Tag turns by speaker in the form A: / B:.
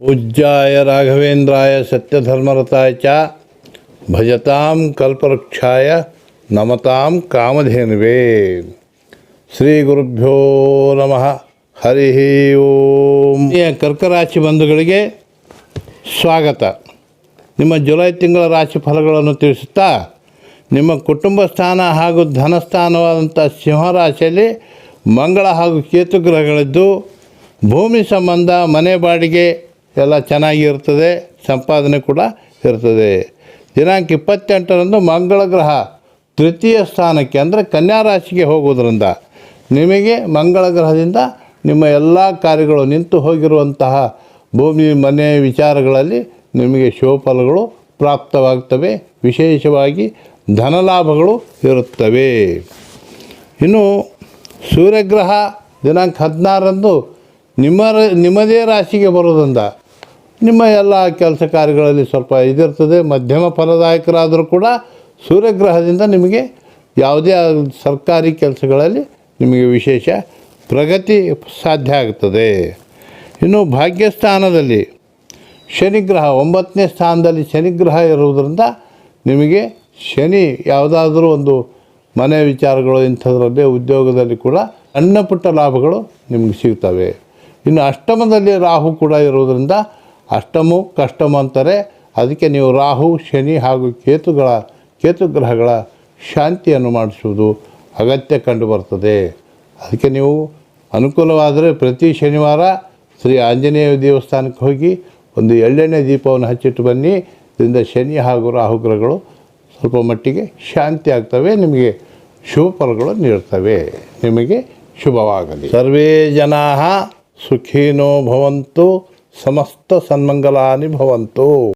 A: पूज्याय राघवेन्द्राय सत्यधर्मरताय च ಭಜತಾಂ ಕಲ್ಪವೃಕ್ಷಾಯ ನಮತಾಂ ಕಾಮಧೇನುವೆ ಶ್ರೀ ಗುರುಭ್ಯೋ ನಮಃ ಹರಿ ಓಂ ಈ ಕರ್ಕರಾಶಿ ಬಂಧುಗಳಿಗೆ ಸ್ವಾಗತ ನಿಮ್ಮ ಜುಲೈ ತಿಂಗಳ ರಾಶಿ ಫಲಗಳನ್ನು ತಿಳಿಸುತ್ತಾ ನಿಮ್ಮ ಕುಟುಂಬ ಸ್ಥಾನ ಹಾಗೂ ಧನಸ್ಥಾನವಾದಂಥ ಸಿಂಹರಾಶಿಯಲ್ಲಿ ಮಂಗಳ ಹಾಗೂ ಕೇತು ಗ್ರಹಗಳಿದ್ದು ಭೂಮಿ ಸಂಬಂಧ ಮನೆ ಬಾಡಿಗೆ ಎಲ್ಲ ಚೆನ್ನಾಗಿರ್ತದೆ ಸಂಪಾದನೆ ಕೂಡ ಇರ್ತದೆ. ದಿನಾಂಕ ಇಪ್ಪತ್ತೆಂಟರಂದು ಮಂಗಳ ಗ್ರಹ ತೃತೀಯ ಸ್ಥಾನಕ್ಕೆ ಅಂದರೆ ಕನ್ಯಾ ರಾಶಿಗೆ ಹೋಗೋದ್ರಿಂದ ನಿಮಗೆ ಮಂಗಳ ಗ್ರಹದಿಂದ ನಿಮ್ಮ ಎಲ್ಲ ಕಾರ್ಯಗಳು ನಿಂತು ಹೋಗಿರುವಂತಹ ಭೂಮಿ, ಮನೆ ವಿಚಾರಗಳಲ್ಲಿ ನಿಮಗೆ ಶೋಫಲಗಳು ಪ್ರಾಪ್ತವಾಗ್ತವೆ. ವಿಶೇಷವಾಗಿ ಧನಲಾಭಗಳು ಇರುತ್ತವೆ. ಇನ್ನು ಸೂರ್ಯಗ್ರಹ ದಿನಾಂಕ ಹದಿನಾರರಂದು ನಿಮ್ಮ ನಿಮ್ಮದೇ ರಾಶಿಗೆ ಬರೋದ್ರಿಂದ ನಿಮ್ಮ ಎಲ್ಲ ಕೆಲಸ ಕಾರ್ಯಗಳಲ್ಲಿ ಸ್ವಲ್ಪ ಇದಿರ್ತದೆ, ಮಧ್ಯಮ ಫಲದಾಯಕರಾದರೂ ಕೂಡ ಸೂರ್ಯಗ್ರಹದಿಂದ ನಿಮಗೆ ಯಾವುದೇ ಸರ್ಕಾರಿ ಕೆಲಸಗಳಲ್ಲಿ ನಿಮಗೆ ವಿಶೇಷ ಪ್ರಗತಿ ಸಾಧ್ಯ ಆಗ್ತದೆ. ಇನ್ನು ಭಾಗ್ಯಸ್ಥಾನದಲ್ಲಿ ಶನಿಗ್ರಹ, ಒಂಬತ್ತನೇ ಸ್ಥಾನದಲ್ಲಿ ಶನಿಗ್ರಹ ಇರುವುದರಿಂದ ನಿಮಗೆ ಶನಿ ಯಾವುದಾದರೂ ಒಂದು ಮನೆ ವಿಚಾರಗಳು ಇಂಥದ್ರಲ್ಲಿ, ಉದ್ಯೋಗದಲ್ಲಿ ಕೂಡ ಸಣ್ಣ ಪುಟ್ಟ ಲಾಭಗಳು ನಿಮಗೆ ಸಿಗ್ತವೆ. ಇನ್ನು ಅಷ್ಟಮದಲ್ಲಿ ರಾಹು ಕೂಡ ಇರುವುದರಿಂದ ಅಷ್ಟಮು, ಕಷ್ಟಮ ಅಂತಾರೆ. ಅದಕ್ಕೆ ನೀವು ರಾಹು, ಶನಿ ಹಾಗೂ ಕೇತುಗಳ, ಕೇತುಗ್ರಹಗಳ ಶಾಂತಿಯನ್ನು ಮಾಡಿಸುವುದು ಅಗತ್ಯ ಕಂಡುಬರ್ತದೆ. ಅದಕ್ಕೆ ನೀವು ಅನುಕೂಲವಾದರೆ ಪ್ರತಿ ಶನಿವಾರ ಶ್ರೀ ಆಂಜನೇಯ ದೇವಸ್ಥಾನಕ್ಕೆ ಹೋಗಿ ಒಂದು ಎಳ್ಳೆಣ್ಣೆ ದೀಪವನ್ನು ಹಚ್ಚಿಟ್ಟು ಬನ್ನಿ. ಇದರಿಂದ ಶನಿ ಹಾಗೂ ರಾಹುಗ್ರಹಗಳು ಸ್ವಲ್ಪ ಮಟ್ಟಿಗೆ ಶಾಂತಿ ಆಗ್ತವೆ, ನಿಮಗೆ ಶುಭ ಫಲಗಳು ನೀಡ್ತವೆ. ನಿಮಗೆ ಶುಭವಾಗಲಿ. ಸರ್ವೇ ಜನಾ ಸುಖೀನೋ ಭವಂತು. समस्त सन्मंगला भवन्तु।